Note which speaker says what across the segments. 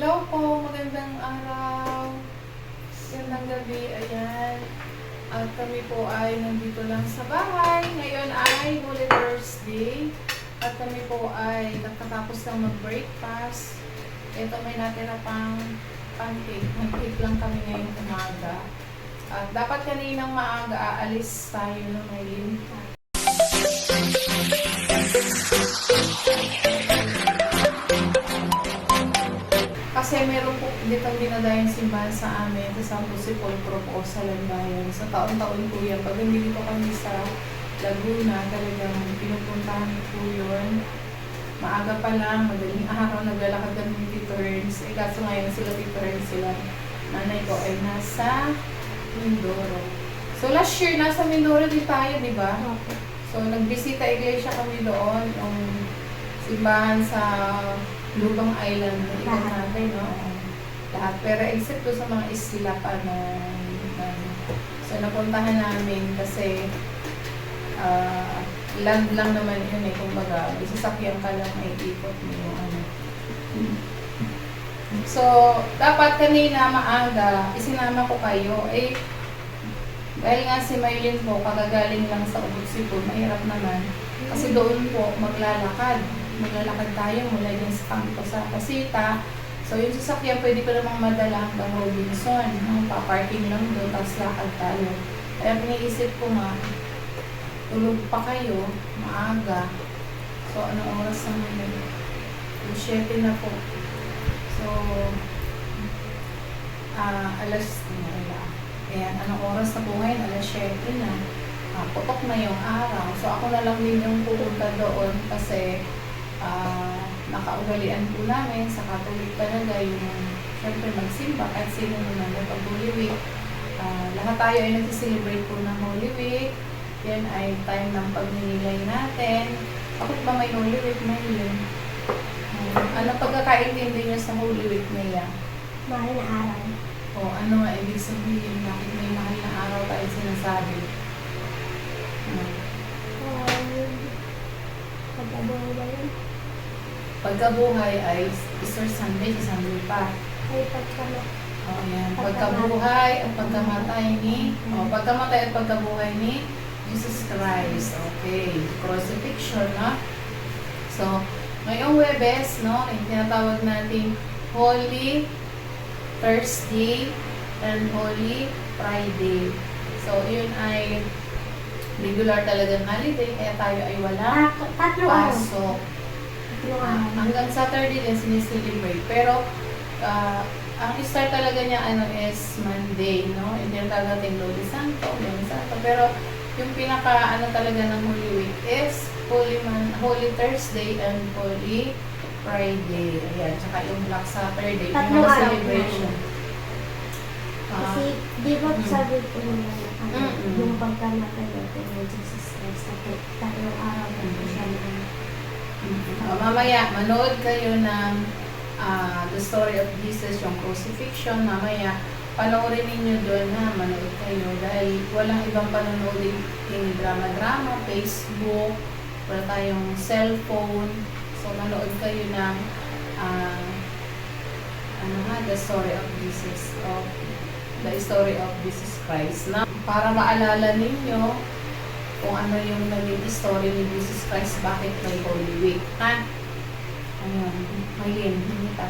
Speaker 1: Hello po, magandang araw. Magandang gabi, ayan. At kami po ay nandito lang sa bahay. Ngayon ay Holy Thursday. At kami po ay nakatapos lang mag-breakfast. Ito may natira pang pancake. Pancake lang kami ngayong umaga. At dapat kaninang maaga aalis tayo ng ngayon. Meron po dito dinadayang simbahan sa amin. Tapos si Paul proposal ang bayan. Sa taon-taon po yan. Pag hindi dito kami sa Laguna, talagang pinupuntahan po yun. Maaga pa lang, madaling araw, naglalakad kami ni Tito Ernst. Eh, kaso ngayon sila Tito Ernst sila. Nanay ko ay nasa Mindoro. So last year, nasa Mindoro din tayo, di ba? So, nagbisita iglesia kami doon, yung simbahan sa Lubang Island
Speaker 2: Lahat.
Speaker 1: natin, no? Lahat. Pero except to sa mga isla pa na, na- so, napuntahan namin kasi ah, land lang naman yun eh, kumbaga, may sasakyan ka lang ay ikot mo yung ano. So, dapat kanina maaga, isinama ko kayo, eh, dahil nga si Maylin po, kagagaling lang sa Ubud Cebu, mahirap naman. Kasi doon po, maglalakad. Maglalakad tayo mula din sa kanto sa Pasita. So yung sasakyan, pwede ko namang madala hanggang Robinson. No? Pa-parking lang doon, tapos lakad tayo. Kaya piniisip ko nga, tulog pa kayo, maaga. So anong oras na ngayon? Yung 7 na po. So, ah alas, wala. Ayan, anong oras na po ngayon? Alas 7 na. Ah, putok na yung araw. So ako na lang din yung pupunta doon kasi ah, nakaugalian po namin sa Catholic talaga yung syempre magsimba kahit sino naman na pag Holy Week. Ah, lahat tayo ay nagsiselebrate po ng Holy Week. Yan ay time ng pagninilay natin. Bakit ba may Holy Week na yun? Ah, ano pagkakaintindi niyo sa Holy Week na yan?
Speaker 2: Mahal na araw.
Speaker 1: O ano nga ibig sabihin? Bakit may mahal na araw tayo sinasabi? Hmm.
Speaker 2: Um, pagkabuhay ba yun?
Speaker 1: Pagkabuhay ay Easter Sunday, sa Sunday pa.
Speaker 2: Ay, pagkama.
Speaker 1: O yan. Pagkabuhay at pagkamatay ni, o pagkamatay at pagkabuhay ni Jesus Christ. Okay. Crucifixion, no? So, ngayong Webes, no, yung tinatawag nating Holy Thursday and Holy Friday. So, yun ay regular talagang holiday, kaya tayo ay wala
Speaker 2: tatlo
Speaker 1: pasok. Ah,
Speaker 2: araw.
Speaker 1: hanggang Saturday din siniselebrate. Pero, ah, ang start talaga niya ano is Monday, no? Hindi yung tagating Lodi Santo, Lodi Santo. Pero, yung pinaka ano talaga ng Holy Week is Holy, Man, Holy Thursday and Holy Friday. Ayan, tsaka yung Black Saturday. Yung mga celebration. Ah,
Speaker 2: Kasi, di ba
Speaker 1: Mhm.
Speaker 2: sabi ko nila na ano, yung pagkamatay natin ng Jesus Christ, tatlo, tatlong araw na siya na
Speaker 1: Uh, mamaya, manood kayo ng ah, The Story of Jesus, yung crucifixion. Mamaya, panoorin ninyo doon na manood kayo dahil walang ibang panonood yung drama-drama, Facebook, wala tayong cellphone. So, manood kayo ng ah, ano nga, The Story of Jesus, of The Story of Jesus Christ. Na, para maalala ninyo kung ano yung naging story ni Jesus Christ, bakit may Holy Week. Ha? Ayun, Maylin, hindi pa.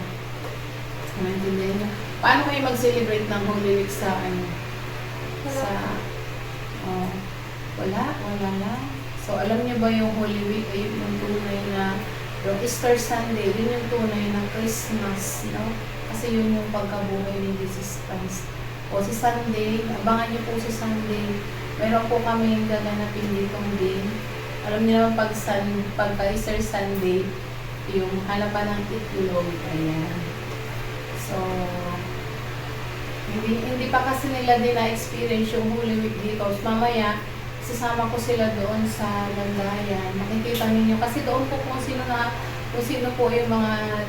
Speaker 1: Naintindihan niyo. Paano kayo mag-celebrate ng Holy Week sa ano? Sa, oh, wala, wala lang. So, alam niyo ba yung Holy Week ay yung tunay na, yung Easter Sunday, yun yung tunay na Christmas, no? Kasi yun yung pagkabuhay ni Jesus Christ. O si Sunday, abangan niyo po si Sunday. Meron po kami gaganapin ditong din. Alam niyo naman pag, sun, pagka Easter Sunday, yung hanapan ng itlog, ayan. So, hindi, hindi pa kasi nila din na-experience yung Holy Week dito. Mamaya, sasama ko sila doon sa Landayan. Makikita ninyo. Kasi doon po kung sino na, kung sino po yung mga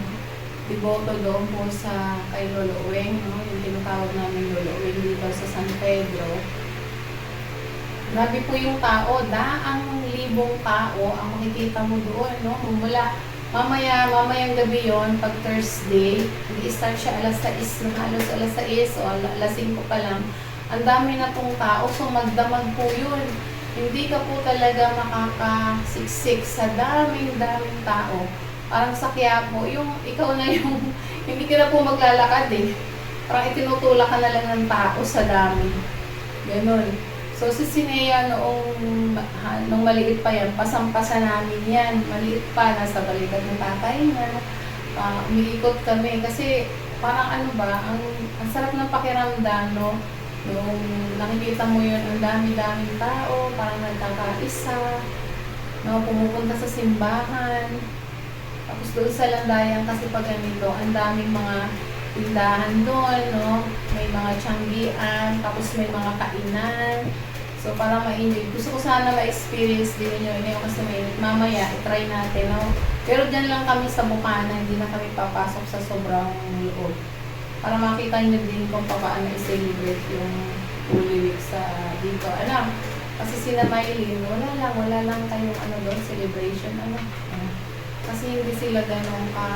Speaker 1: deboto doon po sa kay Lolo Uweng, no? yung tinatawag namin Lolo Uweng dito sa San Pedro. Grabe po yung tao, daang libong tao ang makikita mo doon, no? Mula Mamaya, mamayang gabi yon pag Thursday, nag-start siya alas 6, ng halos alas 6 o ala- alas 5 pa lang. Ang dami na pong tao, so magdamag po yun. Hindi ka po talaga makakasiksik sa daming daming tao. Parang sa Quiapo, yung ikaw na yung, hindi ka na po maglalakad eh. Parang itinutulak ka na lang ng tao sa dami. Ganon. So si Sinea noong nung maliit pa yan, pasampasa namin yan. Maliit pa, nasa balikat ng tatay niya. Uh, umiikot kami kasi parang ano ba, ang, ang sarap ng pakiramdam, no? Nung nakikita mo yun, ang dami-daming tao, parang nagkakaisa, no? Pumupunta sa simbahan. Tapos doon sa landayan kasi pag ganito, ang daming mga tindahan doon, no? May mga tiyanggian, tapos may mga kainan. So, para mainit. Gusto ko sana ma-experience din ninyo. Hindi ko kasi mainit. Mamaya, i-try natin, no? Pero dyan lang kami sa Bukana, hindi na kami papasok sa sobrang loob. Para makita nyo din kung paano i-celebrate yung Holy Week sa dito. Ano? Kasi sila Maylin, wala lang, wala lang tayong ano doon, celebration, ano. Kasi hindi sila ganun ka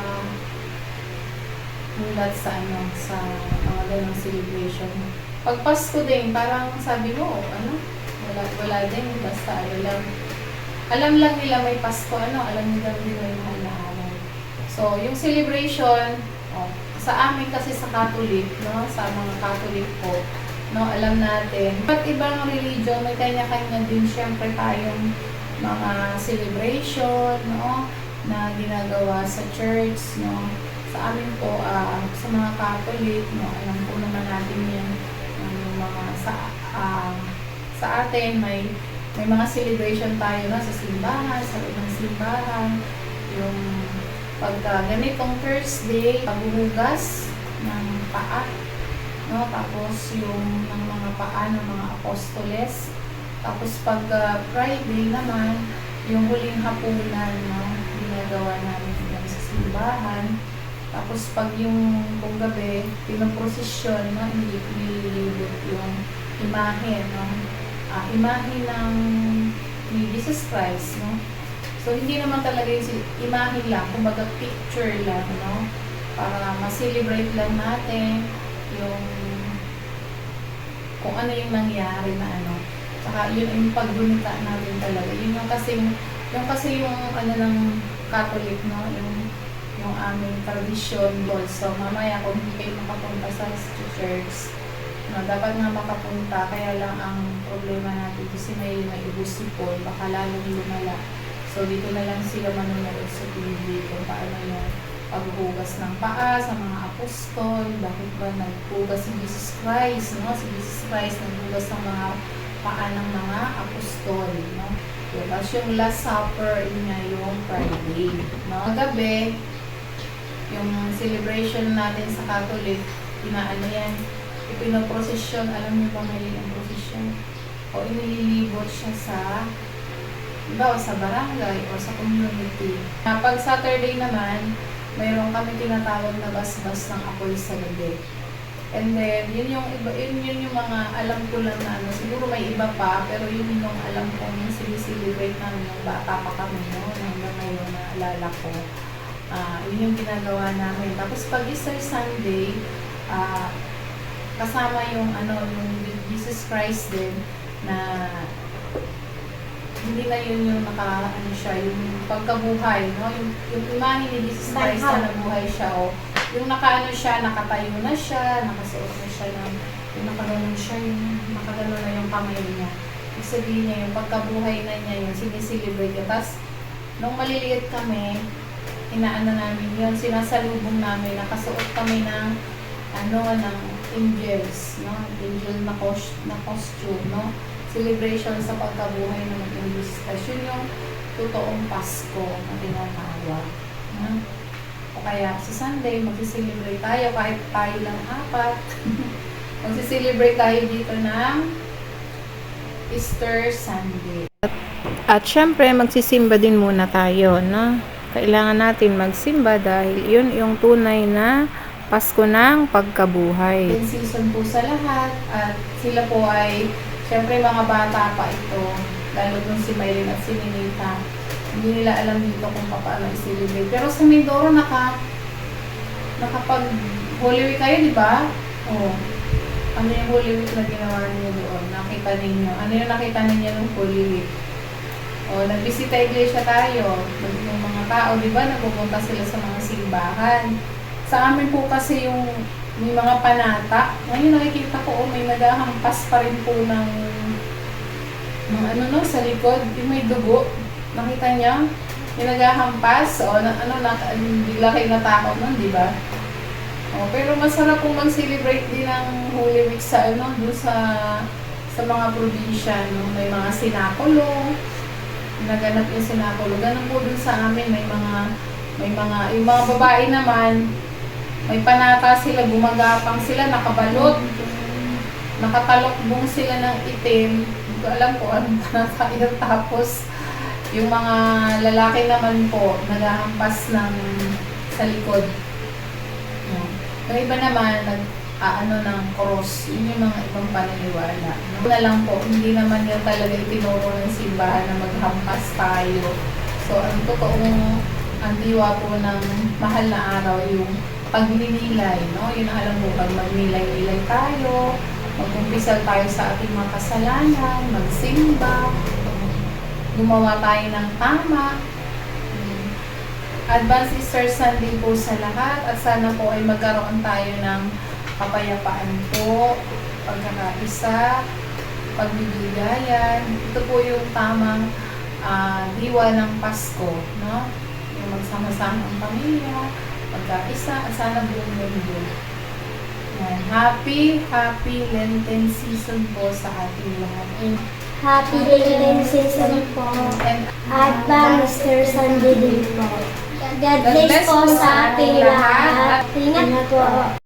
Speaker 1: mulat sa ano, sa mga ganong celebration. Pag Pasko din, parang sabi mo, ano, wala, wala din, basta ano lang. Alam lang nila may Pasko, ano, alam nila din may mahal na araw. So, yung celebration, oh, sa amin kasi sa Catholic, no, sa mga Catholic po, no, alam natin. At ibang religion, may kanya-kanya din syempre tayong mga celebration, no, na ginagawa sa church, no. Sa amin po, ah, sa mga Catholic, no, alam po naman natin yan, yung mga sa ah, sa atin may may mga celebration tayo na sa simbahan, sa loob ng simbahan, yung pagka ganitong Thursday, paghuhugas ng paa, no? Tapos yung ng mga paa ng mga apostoles. Tapos pag ah, Friday naman, yung huling hapunan, no? Ginagawa namin yan sa simbahan. Tapos pag yung kung gabi, pinoprosesyon, no? Nililibot yung imahe, no? Ah, imahe ng ni Jesus Christ, no? So, hindi naman talaga yung imahe lang, kumbaga picture lang, no? Para ma-celebrate lang natin yung kung ano yung nangyari na ano. Saka yun yung paggunita natin talaga. Yun yung kasi, yung kasi yung ano ng Catholic, no? Yung yung aming tradition also. Mamaya kung hindi kayo makapunta sa church, no, dapat nga makapunta. Kaya lang ang problema natin kasi may may ibusipol, baka lalong lumala. So dito na lang sila manonood sa TV kung paano yung paghuhugas ng paa sa mga apostol, bakit ba naghugas si Jesus Christ, no? Si Jesus Christ naghugas ng mga paa ng mga apostol, no? Diba? Tapos yung Last Supper, yun nga yung Friday, no? Gabi, yung celebration natin sa Catholic, inaano yan, ipinoprosesyon, alam niyo ba may ang prosesyon? O inililibot siya sa iba sa barangay o sa community. Kapag Saturday naman, mayroon kami tinatawag na bas-bas ng apoy sa gabi. And then, yun yung iba, yun, yun yung mga alam ko lang na ano, siguro may iba pa, pero yun yung alam ko yung siniselebrate namin nung bata pa kami, no? Hanggang ngayon na alala ko. Ah, yun yung ginagawa namin. Tapos pag Easter Sunday, ah, kasama yung ano, yung Jesus Christ din na hindi na yun yung naka, ano siya, yung pagkabuhay, no? Yung, yung imahe ni Jesus Christ na nabuhay siya, o yung nakaano siya, nakatayo na siya, nakasuot na siya ng, yung nakaganon siya, yung nakaganon na yung kamay niya. Ibig sabihin niya, yung pagkabuhay na niya, yung siniselebrate niya. Tapos, nung maliliit kami, inaano namin yun, sinasalubong namin, nakasuot kami ng, ano, ng angels, no? Angel na, cos- na costume, no? celebration sa pagkabuhay ng. Yun yung totoong Pasko na tinatawag. No? O kaya sa Sunday, mag-celebrate tayo kahit tayo lang apat. mag-celebrate tayo dito ng Easter Sunday.
Speaker 3: At syempre, magsisimba din muna tayo, no? Kailangan natin magsimba dahil yun yung tunay na Pasko ng pagkabuhay.
Speaker 1: Good season po sa lahat at sila po ay syempre mga bata pa ito lalo nung si Maylin at si Ninita Hindi nila alam dito kung paano i-celebrate. Pero sa Mindoro, naka, nakapag Holy Week kayo, di ba? Oo. Ano yung Holy Week na ginawa niyo doon? Nakita ninyo. Ano yung nakita ninyo ng Holy Week? O, nagbisita iglesia tayo. Yung mga tao, di ba, nagpupunta sila sa mga simbahan. Sa amin po kasi yung may mga panata. Ngayon nakikita ko, oh, may naghahampas pa rin po ng ng ano no, sa likod. Yung may dugo. Nakita niya? Yung naghahampas. O, na, ano, na, bigla kayo natakot nun, di ba? O, pero masarap pong mag-celebrate din ng Holy Week sa ano, doon sa sa mga probinsya, no? May mga sinakulo, naganap yung sinakulo. Ganun po dun sa amin, may mga, may mga, yung mga babae naman, may panata sila, gumagapang sila, nakabalot, nakatalokbong sila ng itim. Hindi ko alam kung anong panata yun. Tapos, yung mga lalaki naman po, naghahampas ng sa likod. No. Yung iba naman, nag, ano ng cross, yun yung mga ibang paniniwala. No? Na lang po, hindi naman yan talaga itinuro ng simbahan na maghampas tayo. So, ang totoong ang diwa po ng mahal na araw yung pagninilay, no? Yun alam mo, pag magnilay-nilay tayo, magkumpisal tayo sa ating mga kasalanan, magsimba, gumawa tayo ng tama. Advance Easter Sunday po sa lahat at sana po ay magkaroon tayo ng kapayapaan po, pagkakaisa, pagbibigayan. Ito po yung tamang ah, diwa ng Pasko, no? Yung magsama-sama ang pamilya, pagkaisa, at sana buong mundo. Yan. Happy, happy Lenten season po sa ating lahat. And,
Speaker 2: Happy Lenten season po.
Speaker 1: and
Speaker 2: Advance Easter Sunday din po. God bless po sa ating lahat. Ingat po.